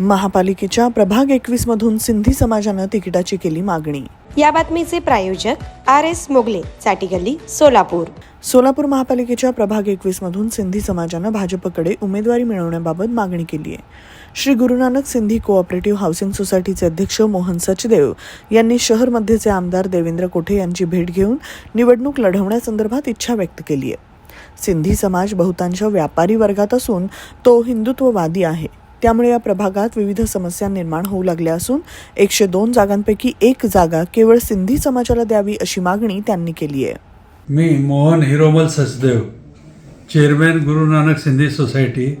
महापालिकेच्या प्रभाग एकवीस मधून सिंधी समाजानं तिकिटाची केली मागणी. या बातमीचे प्रायोजक आर एस मोगले चाटी गल्ली सोलापूर. सोलापूर महापालिकेच्या प्रभाग एकवीस मधून सिंधी समाजानं भाजपकडे उमेदवारी मिळवण्याबाबत मागणी केली आहे. श्री गुरुनानक सिंधी कोऑपरेटिव्ह हाऊसिंग सोसायटीचे अध्यक्ष मोहन सचदेव यांनी शहरमध्येचे आमदार देवेंद्र कोठे यांची भेट घेऊन निवडणूक लढवण्यासंदर्भात इच्छा व्यक्त केली आहे. सिंधी समाज बहुतांश व्यापारी वर्गात असून तो हिंदुत्ववादी आहे. त्यामुळे या प्रभागात विविध समस्या निर्माण होऊ लागल्या असून एकशे दोन जागांपैकी एक जागा केवळ सिंधी समाजाला द्यावी अशी मागणी त्यांनी केली आहे. मी मोहन हिरोमल सचदेव चेअरमॅन गुरु नानक सिंधी सोसायटी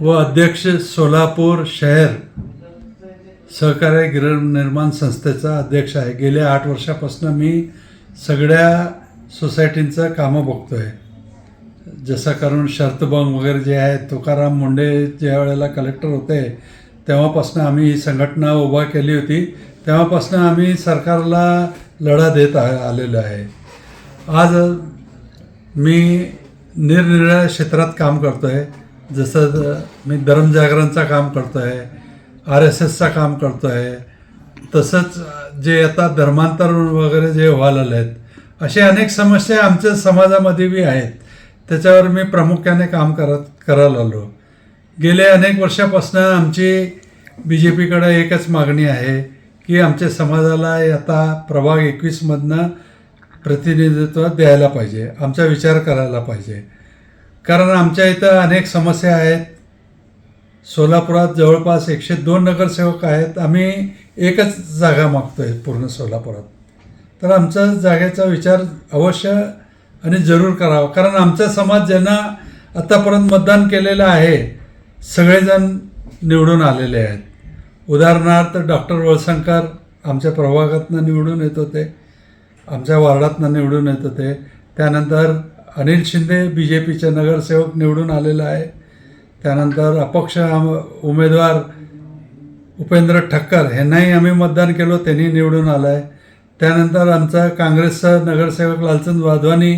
व अध्यक्ष सोलापूर शहर सहकार्य गृहनिर्माण संस्थेचा अध्यक्ष आहे. गेल्या आठ वर्षापासून मी सगळ्या सोसायटींचं कामं बघतो आहे जसं करून शर्तबंग वगैरे जे आहे तुकाराम मुंडे ज्या वेळेला कलेक्टर होते तेव्हापासून आम्ही ही संघटना उभा केली होती. तेव्हापासून आम्ही सरकारला लढा देत आ- आलेलो आहे. आज मी निरनिराळ्या क्षेत्रात काम करतो आहे जसं मी धर्मजागरणचा काम करतो आहे आर एस एसचं काम करतो आहे तसंच जे आता धर्मांतर वगैरे जे व्हायला आहेत असे अनेक समस्या आमच्या समाजामध्ये बी आहेत. त्याच्यावर मी प्रामुख्याने काम करत करायला आलो गेले अनेक वर्षापासून आमची बी जे पीकडे एकच मागणी आहे की आमच्या समाजाला आता प्रभाग एकवीसमधनं प्रतिनिधित्व द्यायला पाहिजे आमचा विचार करायला पाहिजे. कारण आमच्या इथं अनेक समस्या आहेत. सोलापुरात जवळपास एकशे दोन नगरसेवक आहेत. आम्ही एकच जागा मागतो आहे पूर्ण सोलापुरात. तर आमचा जागेचा विचार अवश्य आणि जरूर करावं. कारण आमचा समाज ज्यांना आत्तापर्यंत मतदान केलेलं आहे सगळेजण निवडून आलेले आहेत. उदाहरणार्थ डॉक्टर वळसंकर आमच्या प्रभागातनं निवडून येत होते आमच्या वार्डातनं निवडून येत होते. त्यानंतर अनिल शिंदे बी जे पीचे नगरसेवक निवडून आलेला आहे. त्यानंतर अपक्ष उमेदवार उपेंद्र ठक्कर यांनाही आम्ही मतदान केलो त्यांनी निवडून आलं आहे त्यानंतर आमचा काँग्रेसचा नगरसेवक लालचंद वाधवानी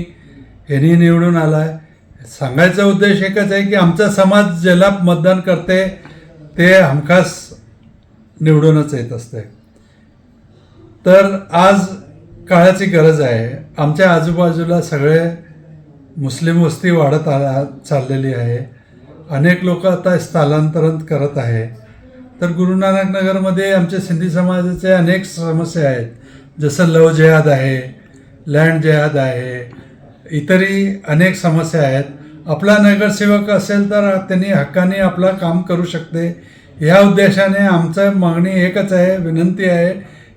यांनी निवडून आला आहे सांगायचा उद्देश एकच आहे की आमचा समाज ज्याला मतदान करते ते हमखास निवडूनच येत असते. तर आज काळाची गरज आहे. आमच्या आजूबाजूला सगळे मुस्लिम वस्ती वाढत आला चाललेली आहे. अनेक लोक आता स्थलांतरण करत आहे. तर गुरुनानक नगरमध्ये आमच्या सिंधी समाजाचे अनेक समस्या आहेत. जसं लव जेहाद आहे लँड जेहाद आहे इतरही अनेक समस्या आहेत. आपला नगरसेवक असेल तर त्यांनी हक्काने आपलं काम करू शकते. ह्या उद्देशाने आमचं मागणी एकच आहे विनंती आहे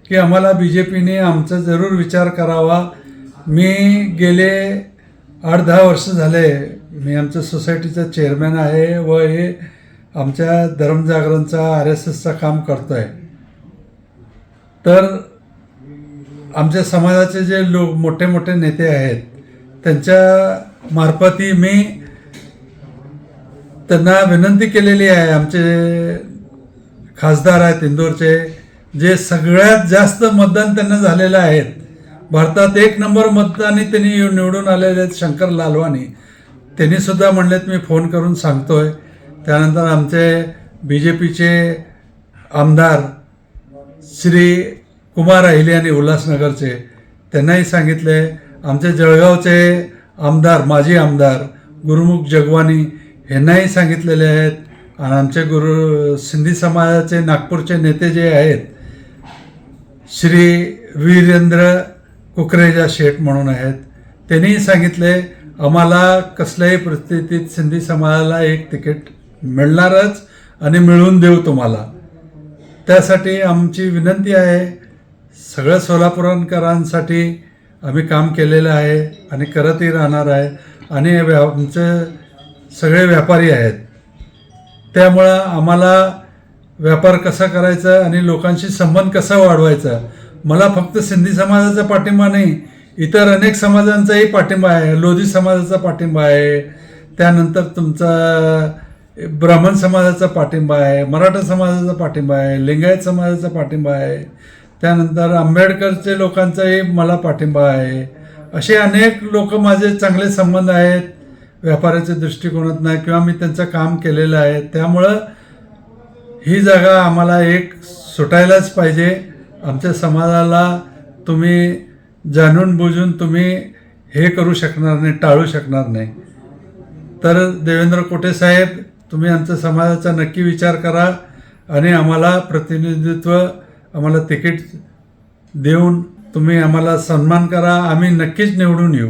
की आम्हाला बी जे पीने आमचा जरूर विचार करावा. मी गेले आठ दहा वर्ष झाले मी आमच्या सोसायटीचा चेअरमॅन आहे व हे आमच्या धर्मजागरणचा आर एस एसचं काम करतो आहे तर आमच्या समाजाचे जे लोक मोठे मोठे नेते आहेत त्यांच्या मार्फतही मी त्यांना विनंती केलेली आहे आमचे खासदार आहेत इंदोरचे जे सगळ्यात जास्त मतदान त्यांना झालेलं आहेत भारतात एक नंबर मतदानी त्यांनी निवडून आलेले आहेत शंकर लालवानी. त्यांनीसुद्धा म्हणलेत मी फोन करून सांगतोय. त्यानंतर आमचे बी जे पीचे आमदार श्री कुमार अहिले आणि उल्हासनगरचे त्यांनाही सांगितले आमचे जळगावचे आमदार माजी आमदार गुरुमुख जगवानी यांनाही सांगितलेले आहेत. आणि आमचे गुरु सिंधी समाजाचे नागपूरचे नेते जे आहेत श्री वीरेंद्र कुकरेजा शेठ म्हणून आहेत. त्यांनीही सांगितले आम्हाला कसल्याही परिस्थितीत सिंधी समाजाला एक तिकीट मिळणारच आणि मिळवून देऊ तुम्हाला. त्यासाठी आमची विनंती आहे सगळ्या सोलापूरकरांसाठी आम्ही काम केलेलं आहे आणि करतही राहणार आहे. आणि व्या आमचे सगळे व्यापारी आहेत. त्यामुळं आम्हाला व्यापार कसा करायचा आणि लोकांशी संबंध कसा वाढवायचा मला फक्त सिंधी समाजाचा पाठिंबा नाही इतर अनेक समाजांचाही पाठिंबा आहे. लोधी समाजाचा पाठिंबा आहे. त्यानंतर तुमचा ब्राह्मण समाजाचा पाठिंबा आहे मराठा समाजाचा पाठिंबा आहे लिंगायत समाजाचा पाठिंबा आहे. त्यानंतर आंबेडकरचे लोकांचाही मला पाठिंबा आहे. असे अनेक लोक माझे चांगले संबंध आहेत. व्यापाराच्या दृष्टिकोनात नाही किंवा मी त्यांचं काम केलेलं आहे. त्यामुळं ही जागा आम्हाला एक सुटायलाच पाहिजे. आमच्या समाजाला तुम्ही जाणून बुजून तुम्ही हे करू शकणार नाही टाळू शकणार नाही. तर देवेंद्र कोटे साहेब तुम्ही आमच्या समाजाचा नक्की विचार करा आणि आम्हाला प्रतिनिधित्व आम्हाला तिकीट देऊन तुम्ही आम्हाला सन्मान करा. आम्ही नक्कीच निवडून येऊ.